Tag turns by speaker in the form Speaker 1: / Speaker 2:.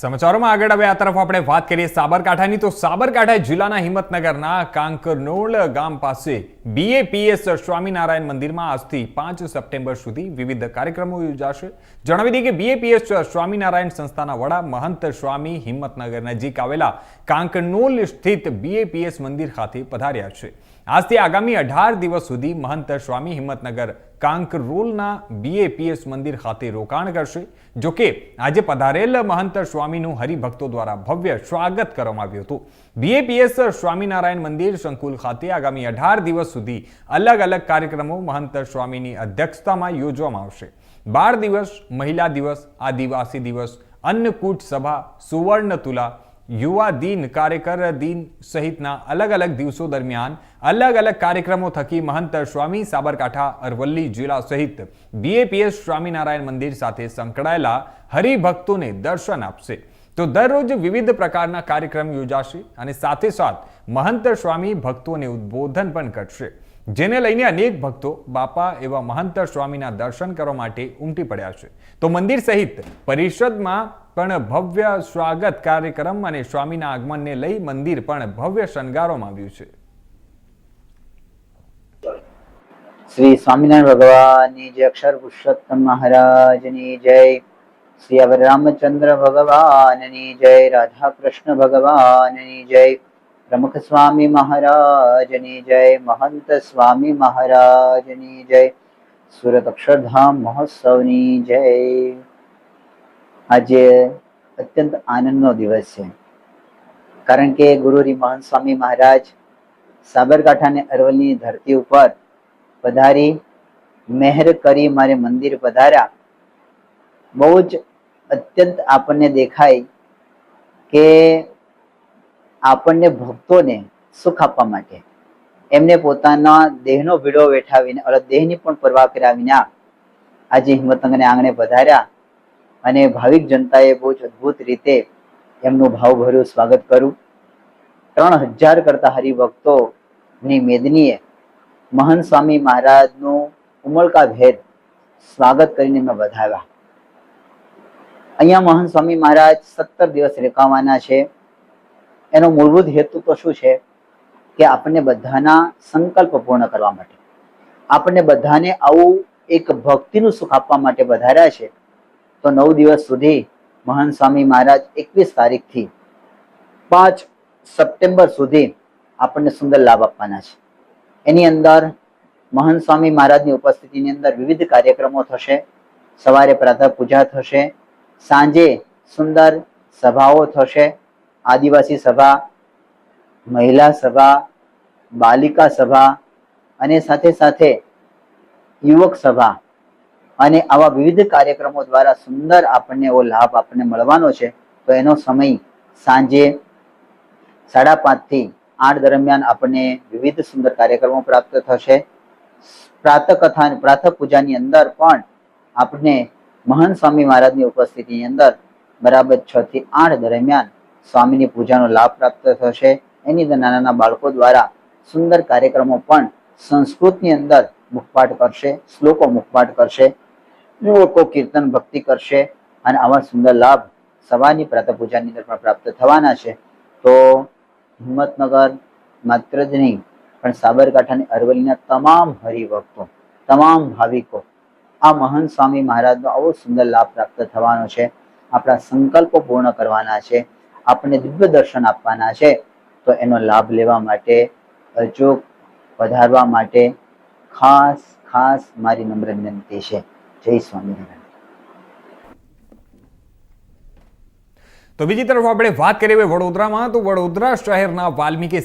Speaker 1: સમાચારોમાં આગળ હવે આ તરફ આપણે વાત કરીએ સાબરકાંઠાની. તો સાબરકાંઠા જિલ્લાના હિંમતનગરના કાંકરનોળ ગામ પાસે બીએપીએસ સ્વામિનારાયણ મંદિરમાં આજથી પાંચ સપ્ટેમ્બર સુધી વિવિધ કાર્યક્રમો યોજાશે. જણાવી દઈએ કે બીએપીએસ સ્વામિનારાયણ સંસ્થાના વડા મહંત સ્વામી હિંમતનગર નજીક આવેલા કાંકરનોલ સ્થિત બીએપીએસ મંદિર ખાતે પધાર્યા છે. આજથી આગામી અઢાર દિવસ સુધી મહંત સ્વામી હિંમતનગર કાંકરોલના બીએપીએસ મંદિર ખાતે રોકાણ કરશે, જો કે આજે પધારેલ મહંત સ્વામીનું હરિભક્તો દ્વારા ભવ્ય સ્વાગત કરવામાં આવ્યું હતું. બીએપીએસ સ્વામિનારાયણ મંદિર સંકુલ ખાતે આગામી અઢાર દિવસ સુધી અલગ અલગ કાર્યક્રમો મહંત સ્વામીની અધ્યક્ષતામાં યોજવામાં આવશે. બાળ દિવસ, મહિલા દિવસ, આદિવાસી દિવસ, અન્નકૂટ સભા, સુવર્ણ તુલા યુવા દિન, કાર્યકર દિન સહિતના અલગ અલગ દિવસો દરમિયાન અલગ અલગ કાર્યક્રમો થકી મહંત સ્વામી સાબરકાંઠા, અરવલ્લી જિલ્લા સહિત બીએપીએસ સ્વામિનારાયણ મંદિર સાથે સંકળાયેલા હરિભક્તોને દર્શન આપશે. તો દરરોજ વિવિધ પ્રકારના કાર્યક્રમ યોજાશે અને સાથે સાથ મહંત સ્વામી ભક્તોને ઉદ્બોધન પણ કરશે. જેને લઈને અનેક ભક્તો બાપા એવા મહંત સ્વામીના દર્શન કરવા માટે ઉમટી પડ્યા છે. તો મંદિર સહિત પરિષદમાં પણ ભવ્ય સ્વાગત કાર્યક્રમ અને સ્વામીના આગમનને લઈ મંદિર પણ ભવ્ય શણગારવામાં આવ્યું છે.
Speaker 2: શ્રી સ્વામિનારાયણ ભગવાનની જય અક્ષર પુરુષોત્તમ મહારાજની જય. શ્રી અવર રામચંદ્ર ભગવાનની જય રાધા કૃષ્ણ ભગવાનની જય, પ્રમુખ સ્વામી મહારાજની જય, મહંત સ્વામી મહારાજની જય, સુરત અક્ષરધામ મહોત્સવની જય. આજે અત્યંત આનંદનો દિવસ છે. કારણ કે ગુરુરી મહંત સ્વામી મહારાજ સાબરકાંઠા અને અરવલ્લીની ધરતી ઉપર પધારી મહેર કરી મારે મંદિર પધાર્યા. બહુ જ અત્યંત આપણને દેખાય કે આપણને ભક્તોને સુખ આપવા માટે એમને પોતાના દેહનો ભીડો વેઠાવીને અલગ દેહની પણ પરવા કર્યા વિના આજે હિંમતંગને આંગણે પધાર્યા. અને ભાવિક જનતાએ બહુ જ અદ્ભુત રીતે એમનું ભાવભર્યું સ્વાગત કર્યું. ત્રણ હજાર કરતા હરિભક્તોની મેદનીએ મહંત સ્વામી મહારાજનું ઉમળકા ભેદ સ્વાગત કરીને મેં વધાવ્યા. અહીંયા મહંત સ્વામી મહારાજ સત્તર દિવસ રેકાવાના છે. એનો મૂળભૂત હેતુ તો શું છે? કે આપણને બધાના સંકલ્પ પૂર્ણ કરવા માટે. આપણને બધાને આવું એક ભક્તિનું સુખ આપવા માટે વધાર્યા છે. તો નવ દિવસ સુધી મહાન સ્વામી મહારાજ એકવીસ તારીખથી પાંચ સપ્ટેમ્બર સુધી આપણને સુંદર લાભ આપવાના છે. એની અંદર મહાન સ્વામી મહારાજની ઉપસ્થિતિની અંદર વિવિધ કાર્યક્રમો થશે. સવારે પ્રાતઃ પૂજા થશે. સાંજે સુંદર સભાઓ થશે. આદિવાસી સભા, મહિલા સભા, બાલિકા સભા અને સાથે સાથે યુવક સભા અને આવા વિવિધ કાર્યક્રમો દ્વારા સુંદર આપણને એવો લાભ આપણને મળવાનો છે, તો એનો સમય સાંજે સાડા પાંચથી આઠ દરમિયાન આપણને વિવિધ સુંદર કાર્યક્રમો પ્રાપ્ત થશે. પ્રાતઃ કથા પ્રાતઃ પૂજાની અંદર પણ આપણે મહાન સ્વામી મહારાજની ઉપસ્થિતિની અંદર બરાબર છ થી આઠ દરમિયાન સ્વામીની પૂજાનો લાભ પ્રાપ્ત થશે. એની અંદર નાના નાના બાળકો દ્વારા સુંદર કાર્યક્રમો પણ સંસ્કૃતની અંદર મુખપાઠ કરશે, શ્લોકો મુખપાઠ કરશે. યુવકો કીર્તન ભક્તિ કરશે અને આવા સુંદર લાભ સવારની પ્રાતઃ પૂજાની અંદર પણ પ્રાપ્ત થવાના છે. તો હિંમતનગર માત્ર જ નહીં, પણ સાબરકાંઠા અને અરવલ્લીના તમામ હરિભક્તો, તમામ ભાવિકો, આ મહાન સ્વામી મહારાજનો આવો સુંદર લાભ પ્રાપ્ત થવાનો છે. આપણા સંકલ્પો પૂર્ણ કરવાના છે. આપણને દિવ્ય દર્શન આપવાના છે. તો એનો લાભ લેવા માટે અચૂક વધારવા માટે ખાસ ખાસ મારી નમ્ર વિનંતી છે. જય સ્વામિનારાયણ.
Speaker 1: તો બીજી તરફ આપણે વાત કરીએ વડોદરામાં. તો વડોદરા શહેરના વાલ્મીકી